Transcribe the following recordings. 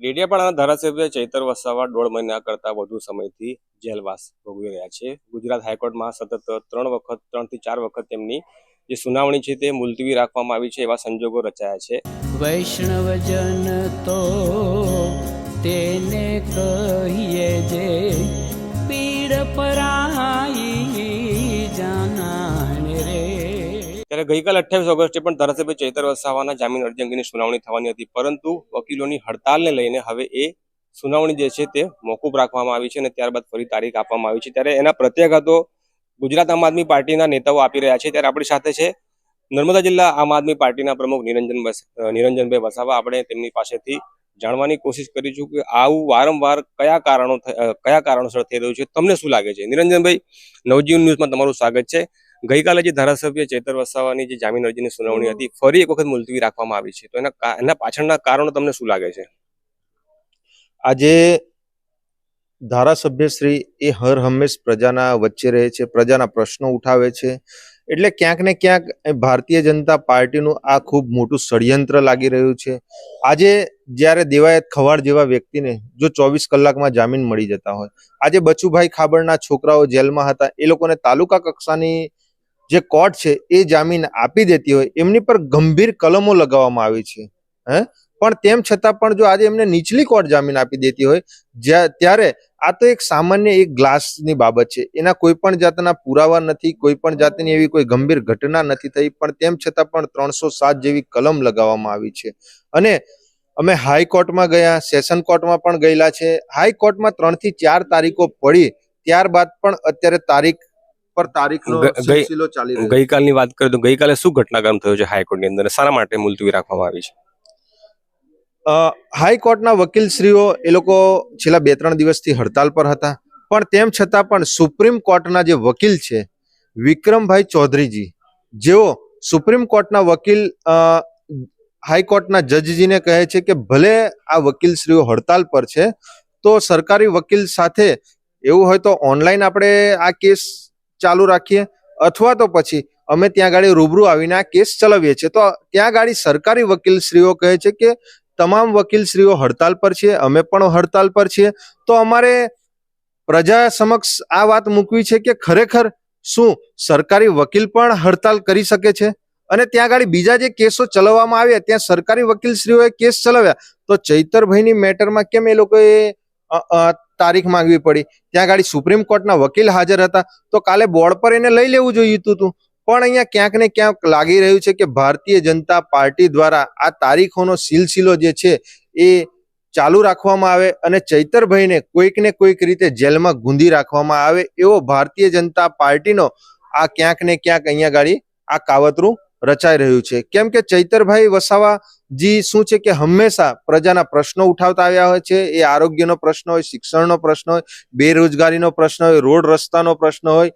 ડેડિયાપાડાના ધારાસભ્ય ચૈતર વસાવા દોઢ મહિના કરતા વધુ સમયથી જેલવાસ ભોગવી રહ્યા છે. ગુજરાત હાઈકોર્ટમાં સતત ત્રણ વખત, ત્રણથી ચાર વખત તેમની જે સુનાવણી છે તે મુલતવી રાખવામાં આવી છે એવા સંજોગો રચાયા છે. વૈષ્ણવજન તો તેને કહીએ જે પીડ પરાઈ ગઈકાલે અઠ્યાવીસ ઓગસ્ટે પણ ધારાસભ્ય ચૈતર વસાવાના જામીન અરજી અંગેની સુનાવણી થવાની હતી, પરંતુ વકીલોની હડતાલને લઈને હવે એ સુનાવણી જે છે તે મોકૂફ રાખવામાં આવી છે અને ત્યારબાદ ફરી તારીખ આપવામાં આવી છે. ત્યારે એના પ્રત્યાઘાતો ગુજરાત આમ આદમી પાર્ટીના નેતાઓ આપી રહ્યા છે. ત્યારે આપણી સાથે છે નર્મદા જિલ્લા આમ આદમી પાર્ટીના પ્રમુખ નિરંજન નિરંજનભાઈ વસાવા. આપણે તેમની પાસેથી જાણવાની કોશિશ કરીશું કે આવું વારંવાર કયા કારણો કયા કારણોસર થઈ રહ્યું છે? તમને શું લાગે છે? નિરંજનભાઈ, નવજીવન ન્યૂઝમાં તમારું સ્વાગત છે. ગઈકાલે જે ધારાસભ્ય ચેતર વસાવાની જે જામીન અરજીની સુનાવણી હતી, ફરી એક વખત મુલતવી રાખવામાં આવી છે. તો એના એના પાછળના કારણો તમને શું લાગે છે? આજે ધારાસભ્યશ્રી એ હર હંમેશ પ્રજાના વચ્ચે રહે છે, પ્રજાના પ્રશ્નો ઉઠાવે છે. એટલે ક્યાંક ને ક્યાંક ભારતીય જનતા પાર્ટીનું આ ખૂબ મોટું ષડયંત્ર લાગી રહ્યું છે. આજે જ્યારે દેવાયત ખવાડ જેવા વ્યક્તિને જો ચોવીસ કલાકમાં જામીન મળી જતા હોય. આજે બચુભાઈ ખાબડના છોકરાઓ જેલમાં હતા, એ લોકોને તાલુકા કક્ષાની જે કોર્ટ છે એ જામીન આપી દેતી હોય, એમની પર ગંભીર કલમો લગાવવામાં આવી છે. હે? પણ તેમ છતાં પણ જો આજે એમને નીચલી કોર્ટ જામીન આપી દેતી હોય ત્યારે આ તો એક સામાન્ય એક ગ્લાસની બાબત છે. એના કોઈ પણ જાતના પુરાવા નથી, કોઈ પણ જાતની એવી કોઈ ગંભીર ઘટના નથી થઈ, પણ તેમ છતાં પણ ત્રણસો સાત જેવી કલમ લગાવવામાં આવી છે. અને અમે હાઈકોર્ટમાં ગયા, સેશન કોર્ટમાં પણ ગયેલા છે. હાઈકોર્ટમાં ત્રણથી ચાર તારીખો પડી, ત્યારબાદ પણ અત્યારે તારીખ પર તારીખનો સિલસિલો ચાલી રહ્યો. ગઈકાલની વાત કરીએ તો ગઈકાલે શું ઘટનાક્રમ થયો છે હાઈકોર્ટની અંદર શાના માટે મુલતવી રાખવામાં આવી છે અ, હાઈકોર્ટના વકીલશ્રીઓ એ લોકો છેલ્લા બે ત્રણ દિવસથી હડતાલ પર હતા પણ તેમ છતાં પણ સુપ્રીમ કોર્ટના જે વકીલ છે વિક્રમભાઈ ચૌધરીજી જેઓ સુપ્રીમ કોર્ટના વકીલ હાઈકોર્ટના જજજીને કહે છે કે ભલે આ વકીલશ્રીઓ હડતાલ પર છે તો સરકારી વકીલ સાથે એવું હોય તો ઓનલાઈન આપણે આ કેસ ચાલુ રાખીએ. અથવા તો પછી અમે ત્યાં ગાડી રૂબરૂ આવીને આ કેસ ચલાવીએ છીએ. તો ત્યાં ગાડી સરકારી વકીલશ્રીઓ કહે છે કે તમામ વકીલશ્રીઓ હડતાલ પર છે અમે પણ હડતાલ પર છીએ. તો અમારે પ્રજા સમક્ષ આ વાત મૂકવી છે કે ખરેખર શું સરકારી વકીલ પણ હડતાલ કરી શકે છે? અને ત્યાં ગાડી બીજા જે કેસો ચલાવવામાં આવ્યા, ત્યાં સરકારી વકીલશ્રીઓએ કેસ ચલાવ્યા. તો ચૈતરભાઈની મેટરમાં કેમ એ લોકોએ તારીખ માંગવી પડી. ત્યાં ગાડી સુપ્રીમ કોર્ટના વકીલ હાજર હતા. તો કાલે બોર્ડ પર એને લઈ લેવું જોઈએ હતું પણ અહીંયા ક્યાંક ને ક્યાંક લાગી રહ્યું છે કે ભારતીય જનતા પાર્ટી દ્વારા આ તારીખોનો સિલસિલો જે છે એ ચાલુ રાખવામાં આવે અને ચૈતરભાઈને કોઈક ને કોઈક રીતે જેલમાં ગુંદી રાખવામાં આવે એવો ભારતીય જનતા પાર્ટીનો આ ક્યાંક ને ક્યાંક અહીંયા ગાડી આ કાવતરું રચાઈ રહ્યું છે. કેમ કે ચૈતરભાઈ વસાવા જી શું છે કે હંમેશા પ્રજાના પ્રશ્નો ઉઠાવતા આવ્યા હોય છે. એ આરોગ્યનો પ્રશ્ન હોય, શિક્ષણનો પ્રશ્ન હોય, બેરોજગારીનો પ્રશ્ન હોય, રોડ રસ્તાનો પ્રશ્ન હોય.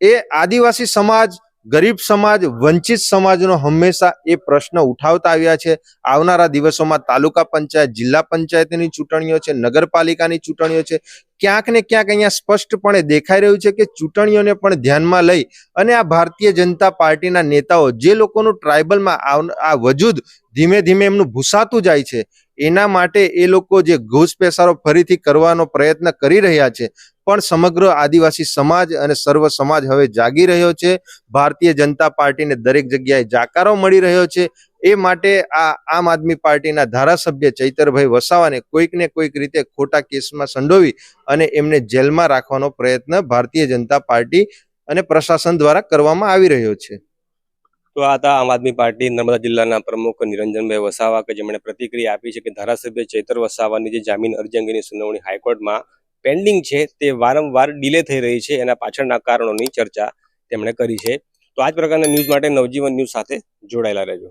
એ આદિવાસી સમાજ, ગરીબ સમાજ, વંચિત સમાજનો હંમેશા એ પ્રશ્ન ઉઠાવતા આવ્યા છે. આવનારા દિવસોમાં તાલુકા પંચાયત, જિલ્લા પંચાયતની ચૂંટણીઓ છે, નગરપાલિકાની ચૂંટણીઓ છે. ક્યાંક ને ક્યાંક અહીંયા સ્પષ્ટપણે દેખાઈ રહ્યું છે કે ચૂંટણીઓને પણ ધ્યાનમાં લઈ અને આ ભારતીય જનતા પાર્ટીના નેતાઓ જે લોકોનું ટ્રાઇબલમાં આ વજૂદ ધીમે ધીમે એમનું ભૂસાતું જાય છે, એના માટે એ લોકો જે ઘૂસપેસારો ફરીથી કરવાનો પ્રયત્ન કરી રહ્યા છે, પણ સમગ્ર આદિવાસી સમાજ અને સર્વ સમાજ હવે જાગી રહ્યો છે, ભારતીય જનતા પાર્ટીને દરેક જગ્યાએ જાકારો મળી રહ્યો છે એ માટે આ આમ આદમી પાર્ટીના ધારાસભ્ય ચૈતરભાઈ વસાવાને કોઈક ને કોઈક રીતે ખોટા કેસમાં સંડોવી અને એમને જેલમાં રાખવાનો પ્રયત્ન ભારતીય જનતા પાર્ટી અને પ્રશાસન દ્વારા કરવામાં આવી રહ્યો છે. તો આ હતા આમ આદમી પાર્ટી નર્મદા જિલ્લાના પ્રમુખ નિરંજનભાઈ વસાવા કે જેમણે પ્રતિક્રિયા આપી છે કે ધારાસભ્ય ચૈતર વસાવાની જે જામીન અરજી અંગેની સુનાવણી હાઈકોર્ટમાં પેન્ડિંગ છે તે વારંવાર ડિલે થઈ રહી છે એના પાછળના કારણોની ચર્ચા તેમણે કરી છે. તો આ જ પ્રકારના ન્યૂઝ માટે નવજીવન ન્યૂઝ સાથે જોડાયેલા રહેજો.